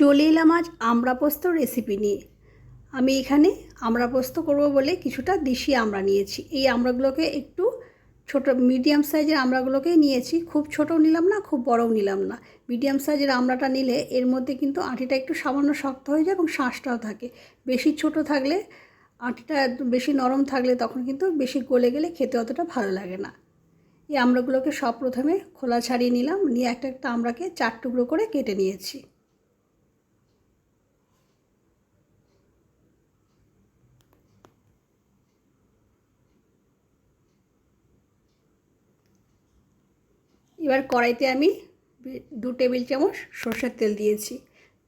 চলে এলাম আজ আমড়া পোস্ত রেসিপি নিয়ে। আমি এখানে আমড়া পোস্ত করব বলে কিছুটা দেশি আমড়া নিয়েছি। এই আমড়াগুলোকে একটু ছোট মিডিয়াম সাইজের আমড়াগুলোকেই নিয়েছি। খুব ছোটও নিলাম না, খুব বড়ও নিলাম না। মিডিয়াম সাইজের আমড়াটা নিলে এর মধ্যে কিন্তু আঁটিটা একটু সামান্য শক্ত হয়ে যায় এবং শাঁসটাও থাকে। বেশি ছোট থাকলে আঁটিটা বেশি নরম থাকলে তখন কিন্তু বেশি গলে গেলে খেতে অতটা ভালো লাগে না। এই আমড়াগুলোকে সব প্রথমে খোলা ছাড়িয়ে নিলাম। নিয়ে একটা একটা আমড়াকে চার টুকরো করে কেটে নিয়েছি। এবার কড়াইতে আমি দু টেবিল চামচ সর্ষের তেল দিয়েছি।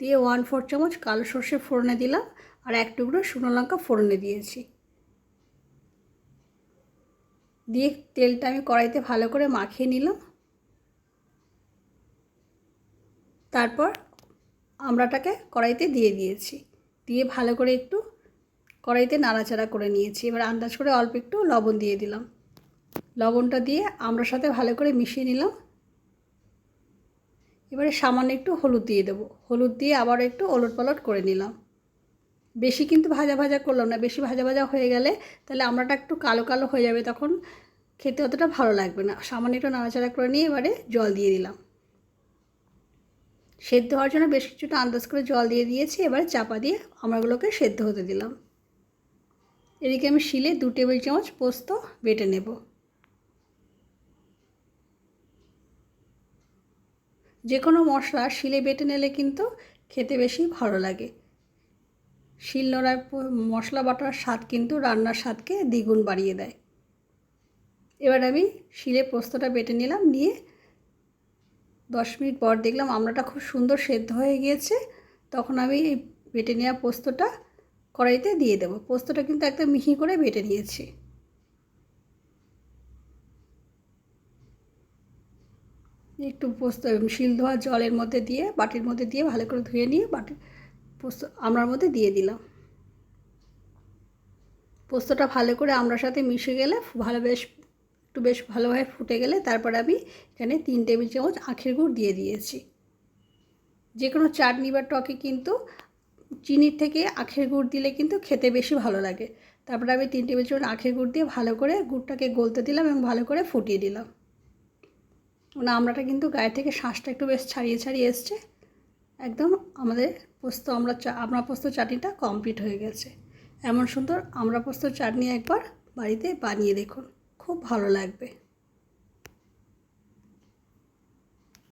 দিয়ে ওয়ান ফোর চামচ কালো সর্ষে ফোড়নে দিলাম আর এক টুকরো শুকনো লঙ্কা ফোড়নে দিয়েছি। দিয়ে তেলটা আমি কড়াইতে ভালো করে মাখিয়ে নিলাম। তারপর আমড়াটাকে কড়াইতে দিয়ে দিয়েছি। দিয়ে ভালো করে একটু কড়াইতে নাড়াচাড়া করে নিয়েছি। এবার আন্দাজ করে অল্প একটু লবণ দিয়ে দিলাম। লবণটা দিয়ে আমড়ার সাথে ভালো করে মিশিয়ে নিলাম। এবারে সামান্য একটু হলুদ দিয়ে দেবো। হলুদ দিয়ে আবার একটু ওলট পালট করে নিলাম। বেশি কিন্তু ভাজা ভাজা করলাম না, বেশি ভাজা ভাজা হয়ে গেলে তাহলে আমড়াটা একটু কালো কালো হয়ে যাবে তখন খেতে অতটা ভালো লাগবে না। সামান্য একটু নাড়াচাড়া করে নিয়ে এবারে জল দিয়ে দিলাম। সেদ্ধ হওয়ার জন্য বেশ কিছুটা আন্দাজ করে জল দিয়ে দিয়েছি, এবারে চাপা দিয়ে আমড়াগুলোকে সেদ্ধ হতে দিলাম। এদিকে আমি শিলে দু টেবিল চামচ পোস্ত বেটে নেব। যে কোনো মশলা শিলে বেটে নিলে কিন্তু খেতে বেশি ভালো লাগে। শিল নোড়ার মশলা বাটার স্বাদ কিন্তু রান্নার স্বাদকে দ্বিগুণ বাড়িয়ে দেয়। এবার আমি শিলে পোস্তটা বেটে নিলাম, নিয়ে দশ মিনিট পর দেখলাম আমড়াটা খুব সুন্দর সেদ্ধ হয়ে গিয়েছে। তখন আমি এই বেটে নেওয়া পোস্তটা কড়াইতে দিয়ে দেবো। পোস্তটা কিন্তু একদম মিহি করে বেটে নিয়েছি। একটু পোস্ত শিল ধোয়া জলের মধ্যে দিয়ে, বাটির মধ্যে দিয়ে ভালো করে ধুয়ে নিয়ে বাটি পোস্ত আমড়ার মধ্যে দিয়ে দিলাম। পোস্তটা ভালো করে আমড়ার সাথে মিশে গেলে ভালো বেশ, একটু বেশ ভালোভাবে ফুটে গেলে তারপর আমি এখানে তিন টেবিল চামচ আখের গুড় দিয়ে দিয়েছি। যে কোনো চাটনি বা টকে কিন্তু চিনির থেকে আখের গুড় দিলে কিন্তু খেতে বেশি ভালো লাগে। তারপরে আমি তিন টেবিল চামচ আখের গুড় দিয়ে ভালো করে গুড়টাকে গলতে দিলাম এবং ভালো করে ফুটিয়ে দিলাম। আমড়াটা কিন্তু গায়ে থেকে শ্বাসটা একটু বেশ ছাড়িয়ে ছাড়িয়ে এসছে। একদম আমাদের পোস্ত আমরা আমরা পোস্ত চাটনিটা কমপ্লিট হয়ে গেছে। এমন সুন্দর আমরা পোস্ত চাটনি একবার বাড়িতে বানিয়ে দেখুন, খুব ভালো লাগবে।